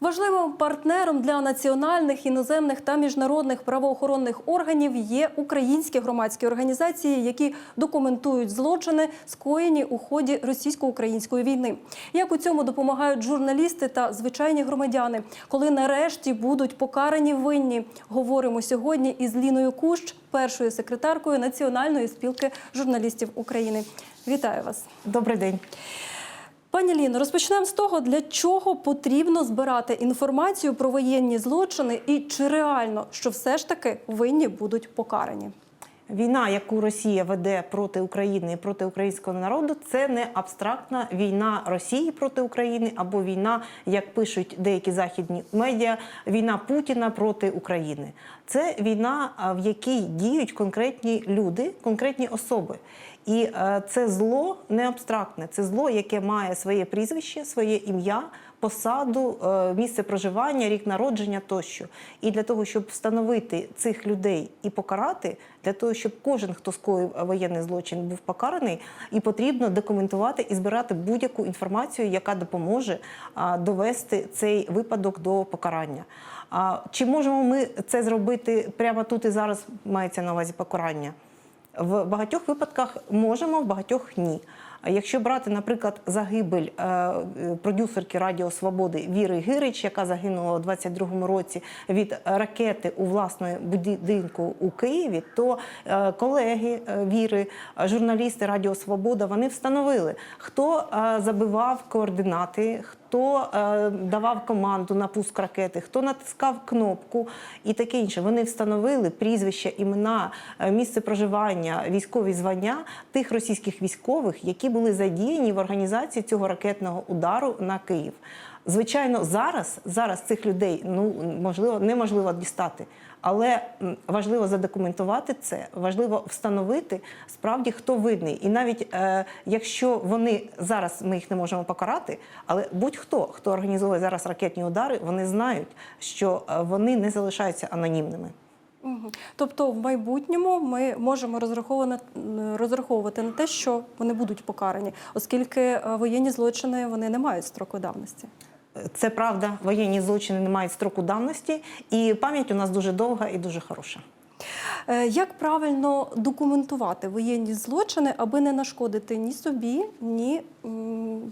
Важливим партнером для національних, іноземних та міжнародних правоохоронних органів є українські громадські організації, які документують злочини, скоєні у ході російсько-української війни. Як у цьому допомагають журналісти та звичайні громадяни, коли нарешті будуть покарані винні, говоримо сьогодні із Ліною Кущ, першою секретаркою Національної спілки журналістів України. Вітаю вас. Добрий день. Пані Ліно, розпочнемо з того, для чого потрібно збирати інформацію про воєнні злочини і чи реально, що все ж таки винні будуть покарані. Війна, яку Росія веде проти України і проти українського народу, це не абстрактна війна Росії проти України або війна, як пишуть деякі західні медіа, війна Путіна проти України. Це війна, в якій діють конкретні люди, конкретні особи. І е, це зло не абстрактне, це зло, яке має своє прізвище, своє ім'я, посаду, е, місце проживання, рік народження тощо. І для того, щоб встановити цих людей і покарати, для того, щоб кожен, хто скоїв воєнний злочин, був покараний, і потрібно документувати і збирати будь-яку інформацію, яка допоможе довести цей випадок до покарання. Чи можемо ми це зробити прямо тут і зараз? Мається на увазі покарання? В багатьох випадках можемо, в багатьох ні. Якщо брати, наприклад, загибель е, е, продюсерки Радіо Свободи Віри Гирич, яка загинула у 22-му році від ракети у власної будинку у Києві, то е, колеги Віри, журналісти Радіо Свобода, вони встановили, хто забивав координати, хто е, давав команду на пуск ракети, хто натискав кнопку і таке інше. Вони встановили прізвища, імена, е, місце проживання, військові звання тих російських військових, які були задіяні в організації цього ракетного удару на Київ. Звичайно, зараз, зараз цих людей ну можливо неможливо дістати. Але важливо задокументувати це, важливо встановити справді, хто винний. І навіть е, якщо вони зараз ми їх не можемо покарати, але будь-хто, хто організовує зараз ракетні удари, вони знають, що е, вони не залишаються анонімними. Тобто, в майбутньому ми можемо розраховувати на те, що вони будуть покарані, оскільки е, воєнні злочини вони не мають строку давності. Це правда, воєнні злочини не мають строку давності, і пам'ять у нас дуже довга і дуже хороша. Е, Як правильно документувати воєнні злочини, аби не нашкодити ні собі, ні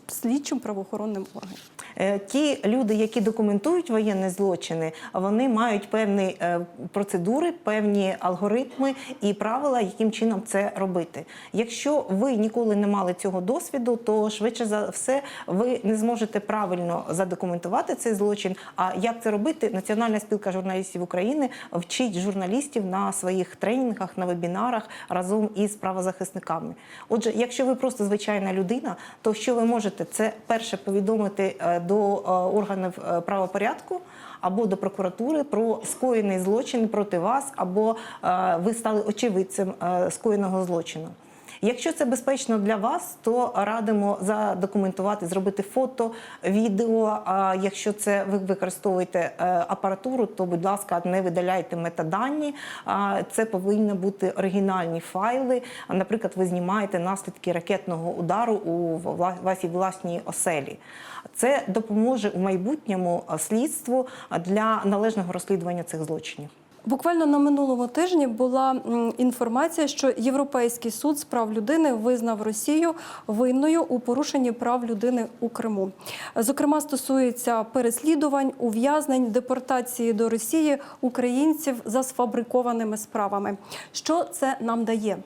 слідчим правоохоронним органам? Е, Ті люди, які документують воєнні злочини, вони мають певні е, процедури, певні алгоритми і правила, яким чином це робити. Якщо ви ніколи не мали цього досвіду, то швидше за все ви не зможете правильно задокументувати цей злочин. А як це робити? Національна спілка журналістів України вчить журналістів на своїх тренінгах, на вебінарах разом із правозахисниками. Отже, якщо ви просто звичайна людина, то що ви можете? Це перше повідомити е, до е, органів е, правопорядку. Або до прокуратури про скоєний злочин проти вас, або ви стали очевидцем скоєного злочину. Якщо це безпечно для вас, то радимо задокументувати, зробити фото, відео. А якщо це ви використовуєте е, апаратуру, то будь ласка, не видаляйте метадані. А Це повинні бути оригінальні файли. Наприклад, ви знімаєте наслідки ракетного удару у вашій власній оселі. Це допоможе у майбутньому слідству для належного розслідування цих злочинів. Буквально на минулому тижні була інформація, що Європейський суд з прав людини визнав Росію винною у порушенні прав людини у Криму. Зокрема, стосується переслідувань, ув'язнень, депортації до Росії українців за сфабрикованими справами. Що це нам дає?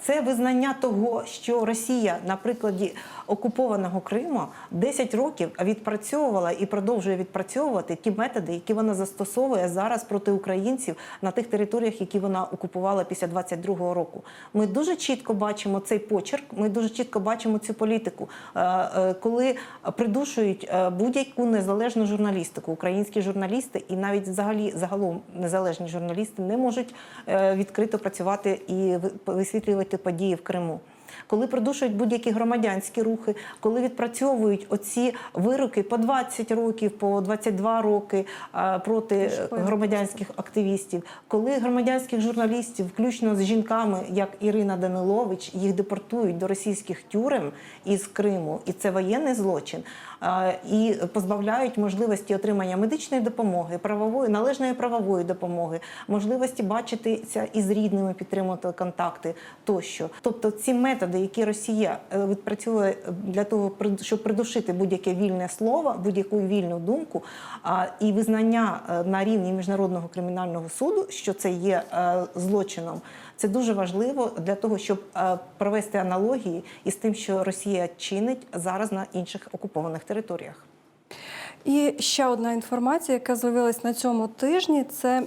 Це визнання того, що Росія на прикладі окупованого Криму 10 років відпрацьовувала і продовжує відпрацьовувати ті методи, які вона застосовує зараз проти українців на тих територіях, які вона окупувала після 22-го року. Ми дуже чітко бачимо цей почерк. Ми дуже чітко бачимо цю політику, Е, е, коли придушують е, будь-яку незалежну журналістику. Українські журналісти і навіть взагалі загалом незалежні журналісти не можуть відкрито працювати і висвітлювати події в Криму. Коли придушують будь-які громадянські рухи, коли відпрацьовують оці вироки по 20 років, по 22 роки проти громадянських активістів, коли громадянських журналістів, включно з жінками, як Ірина Данилович, їх депортують до російських тюрем із Криму, і це воєнний злочин. і позбавляють можливості отримання медичної допомоги, правової належної правової допомоги, можливості бачитися із рідними, підтримувати контакти тощо. Тобто, ці методи, які Росія е, відпрацьовує для того, щоб придушити будь-яке вільне слово, будь-яку вільну думку, і визнання е, на рівні міжнародного кримінального суду, що це є е, злочином. Це дуже важливо для того, щоб провести аналогії із тим, що Росія чинить зараз на інших окупованих територіях. І ще одна інформація, яка з'явилась на цьому тижні, це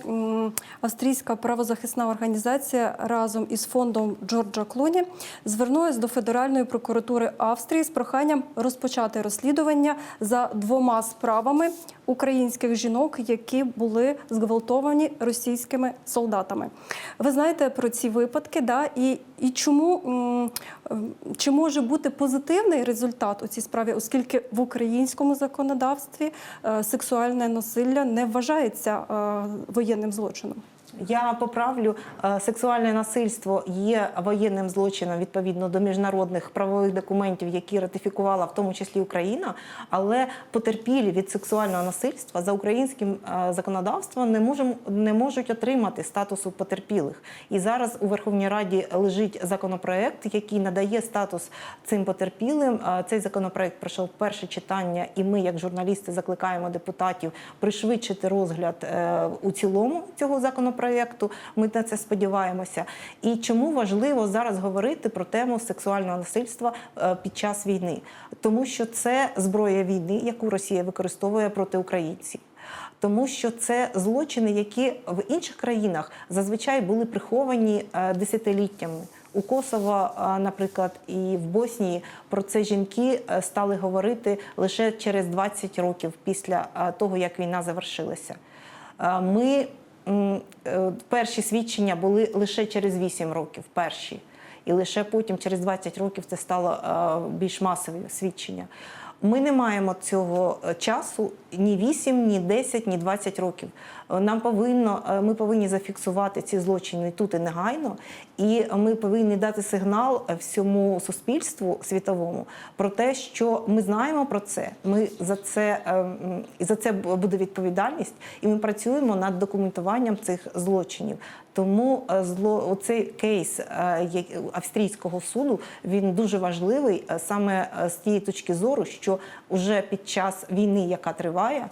австрійська правозахисна організація разом із фондом Джорджа Клуні звернулась до Федеральної прокуратури Австрії з проханням розпочати розслідування за двома справами українських жінок, які були зґвалтовані російськими солдатами. Ви знаєте про ці випадки, да? і, і чому чи може бути позитивний результат у цій справі, оскільки в українському законодавстві е, сексуальне насилля не вважається е, воєнним злочином? Я поправлю, е, сексуальне насильство є воєнним злочином відповідно до міжнародних правових документів, які ратифікувала в тому числі Україна. Але потерпілі від сексуального насильства за українським е, законодавством не можем, не можуть отримати статусу потерпілих. І зараз у Верховній Раді лежить законопроект, який надає статус цим потерпілим. Е, Цей законопроект пройшов перше читання, і ми, як журналісти, закликаємо депутатів пришвидшити розгляд у цілому цього законопроекту. Ми на це сподіваємося. І чому важливо зараз говорити про тему сексуального насильства е, під час війни? Тому що це зброя війни, яку Росія використовує проти українців. Тому що це злочини, які в інших країнах зазвичай були приховані е, десятиліттями. У Косово, е, наприклад, і в Боснії про це жінки стали говорити лише через 20 років після того, як війна завершилася. Ми перші свідчення були лише через 8 років. Перші. І лише потім, через 20 років, це стало е, більш масові свідчення. Ми не маємо цього е, часу ні 8, ні 10, ні 20 років. Е, Нам повинно, е, ми повинні зафіксувати ці злочини тут і негайно, і ми повинні дати сигнал всьому суспільству світовому про те, що ми знаємо про це. Ми за це і за це буде відповідальність, і ми працюємо над документуванням цих злочинів. Тому зло оцей кейс австрійського суду він дуже важливий саме з тієї точки зору, що вже під час війни, яка триває,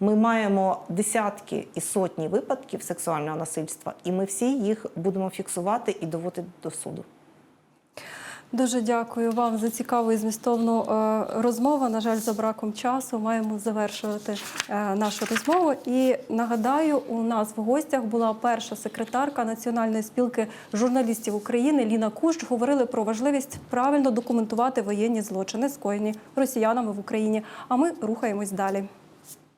ми маємо десятки і сотні випадків сексуального насильства, і ми всі їх будемо фіксувати і доводити до суду. Дуже дякую вам за цікаву і змістовну е, розмову. На жаль, за браком часу маємо завершувати е, нашу розмову. І нагадаю, у нас в гостях була перша секретарка Національної спілки журналістів України Ліна Кущ. Говорили про важливість правильно документувати воєнні злочини, скоєні росіянами в Україні. А ми рухаємось далі.